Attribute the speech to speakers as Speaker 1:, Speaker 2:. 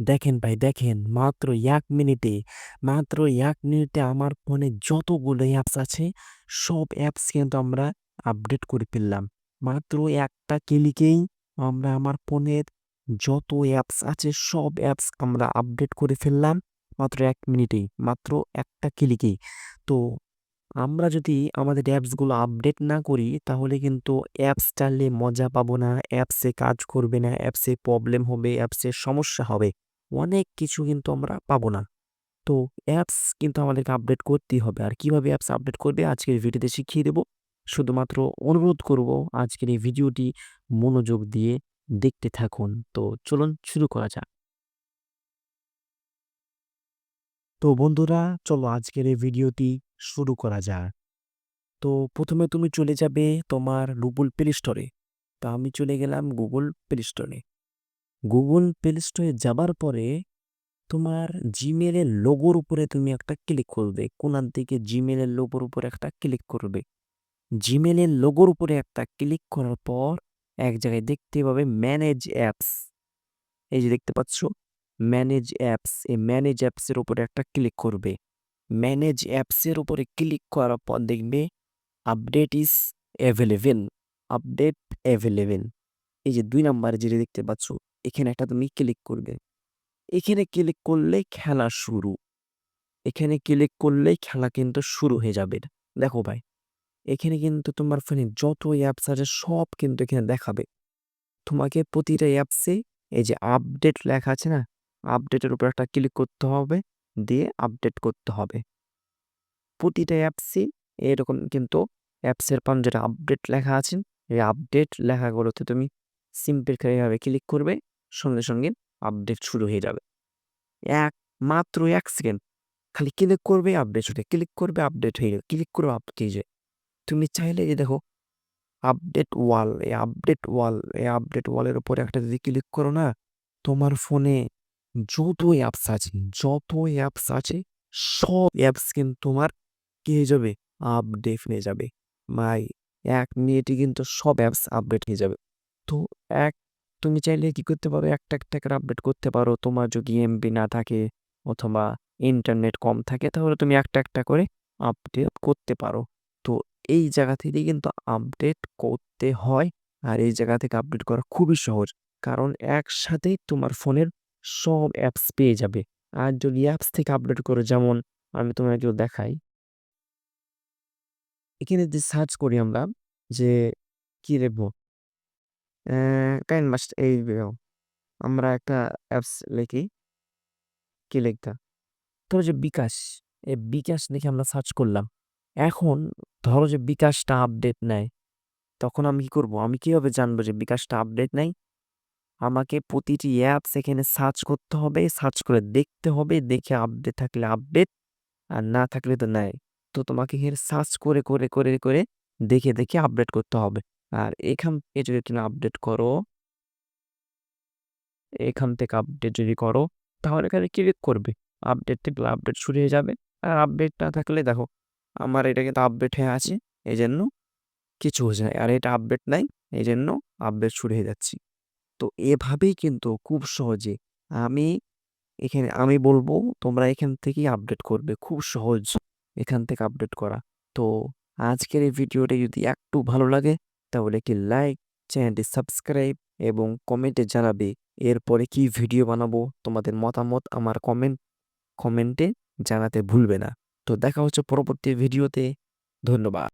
Speaker 1: দেখেন ভাই দেখেন মাত্র এক মিনিটে, মাত্র এক মিনিটে আমার ফোনে যতগুলো অ্যাপস আছে সব অ্যাপস কিন্তু আমরা আপডেট করে ফেললাম। মাত্র একটা ক্লিকেই আমরা আমার ফোনের যত অ্যাপস আছে সব অ্যাপস আমরা আপডেট করে ফেললাম মাত্র এক মিনিটেই, মাত্র একটা ক্লিকেই। তো আমরা যদি আমাদের অ্যাপসগুলো আপডেট না করি তাহলে কিন্তু অ্যাপস চাললে মজা পাবো না, অ্যাপসে কাজ করবে না, অ্যাপসে প্রবলেম হবে, অ্যাপসে সমস্যা হবে। অনেক কিছু কিন্তু আমরা পাবো না। তো অ্যাপস কিন্তু আমাদেরকে আপডেট করতেই হবে। আর কীভাবে অ্যাপস আপডেট করবে আজকের ভিডিওতে শিখিয়ে দেব। শুধুমাত্র অনুরোধ করব আজকের এই ভিডিওটি মনোযোগ দিয়ে দেখতে থাকুন। তো চলুন শুরু করা যাক। তো বন্ধুরা, চলো আজকের এই ভিডিওটি শুরু করা যাক। তো প্রথমে তুমি চলে যাবে তোমার গুগল প্লে স্টোরে। তো আমি চলে গেলাম গুগল প্লে স্টোরে। গুগল প্লে স্টোরে যাবার পরে তোমার জিমেলের লোগোর উপরে তুমি একটা ক্লিক করবে। কোনার দিকে জিমেলের লোগোর উপরে একটা ক্লিক করবে। জিমেলের লোগোর উপরে একটা ক্লিক করার পর এক জায়গায় দেখতে পাবে ম্যানেজ অ্যাপস। এই যে দেখতে পাচ্ছ ম্যানেজ অ্যাপস। এই ম্যানেজ অ্যাপসের উপরে একটা ক্লিক করবে। ম্যানেজ অ্যাপসের উপরে ক্লিক করার পর দেখবে update is available, update available. এই যে ২ নাম্বারে যেটা দেখতে পাচ্ছ এখানে একটা তুমি ক্লিক করবে। এখানে ক্লিক করলেই খেলা শুরু। এখানে ক্লিক করলেই খেলা কিন্তু শুরু হয়ে যাবে। দেখো ভাই এখানে কিন্তু তোমার ফোনে যত অ্যাপস আছে সব কিন্তু এখানে দেখাবে। তোমাকে প্রতিটা অ্যাপসে এই যে আপডেট লেখা আছে না? আপডেটের উপর একটা ক্লিক করতে হবে, দিয়ে আপডেট করতে হবে। প্রতিটা অ্যাপসই এরকম কিন্তু অ্যাপসের পান যেটা আপডেট লেখা আছে, এই আপডেট লেখাগুলোতে তুমি সিম্পল ক্লিক করবে, সঙ্গে, সঙ্গে আপডেট শুরু হয়ে যাবে। এক মাত্র ১ সেকেন্ড খালি ক্লিক করবে আপডেট হয়ে ক্লিক করবে আপডেট হয়ে যাবে, ক্লিক করবে আপডেট হয়ে। তুমি চাইলে এই দেখো আপডেট ওয়াল, এই আপডেট ওয়াল, এই আপডেট ওয়ালের উপরে একটা যদি ক্লিক করো না, তোমার ফোনে যত অ্যাপস আছে, যত অ্যাপস আছে সব অ্যাপস কিন্তু তোমার কি হয়ে যাবে? আপডেট হয়ে যাবে। মাই এক মিনিটে কিন্তু সব অ্যাপস আপডেট হয়ে যাবে। তো এক তুমি চাইলে কি করতে পারো একটা, একটা করে আপডেট করতে পারো। তোমার যদি এমবি না থাকে অথবা ইন্টারনেট কম থাকে তাহলে তুমি একটা, একটা করে আপডেট করতে পারো। তো এই জায়গা থেকেই কিন্তু আপডেট করতে হয়। আর এই জায়গা থেকে আপডেট করা খুবই সহজ। কারণ একসাথেই তোমার ফোনের সব অ্যাপস পেয়ে যাবে। আর যদি অ্যাপস থেকে আপডেট করো যেমন আমি তোমাকে দেখাই। এখানে যদি সার্চ করি আমরা যে কী লিখব? কাইন্ডমাস্ট এই আমরা একটা অ্যাপস লিখি। কি লিখতা? ধরো যে বিকাশ, এই বিকাশ লিখে আমরা সার্চ করলাম। এখন ধরো যে বিকাশটা আপডেট নেয়। তখন আমি কি করব? আমি কীভাবে জানব যে বিকাশটা আপডেট নেয়? আমাকে প্রতিটি অ্যাপস এখানে সার্চ করতে হবে, সার্চ করে দেখতে হবে, দেখে আপডেট থাকলে আপডেট আর না থাকলে তো নাই। তো তোমাকে এখানে সার্চ করে, করে, করে, করে দেখে, দেখে আপডেট করতে হবে। আর এখান থেকে যদি তুমি আপডেট করো এখান থেকে আপডেট যদি করো, তাহলে এখানে ক্লিক করবে। আপডেট থাকলে আপডেট শুরু হয়ে যাবে। আর আপডেট না থাকলে দেখো, আমার এটা কিন্তু আপডেট হয়ে আছে। এই জন্য কিছু হচ্ছে না। আর এটা আপডেট নাই। এই জন্য আপডেট শুরু হয়ে যাচ্ছি। তো এভাবেই কিন্তু খুব সহজে আমি এখানে, আমি বলব তোমরা এখান থেকেই আপডেট করবে। খুব সহজ এখান থেকে আপডেট করা। তো আজকের এই ভিডিওটা যদি একটু ভালো লাগে তাহলে কি লাইক, চ্যানেলটি সাবস্ক্রাইব এবং কমেন্টে জানাবে এরপরে কি ভিডিও বানাবো তোমাদের মতামত আমার কমেন্ট কমেন্টে জানাতে ভুলবে না। তো দেখা হচ্ছে পরবর্তী ভিডিওতে। ধন্যবাদ।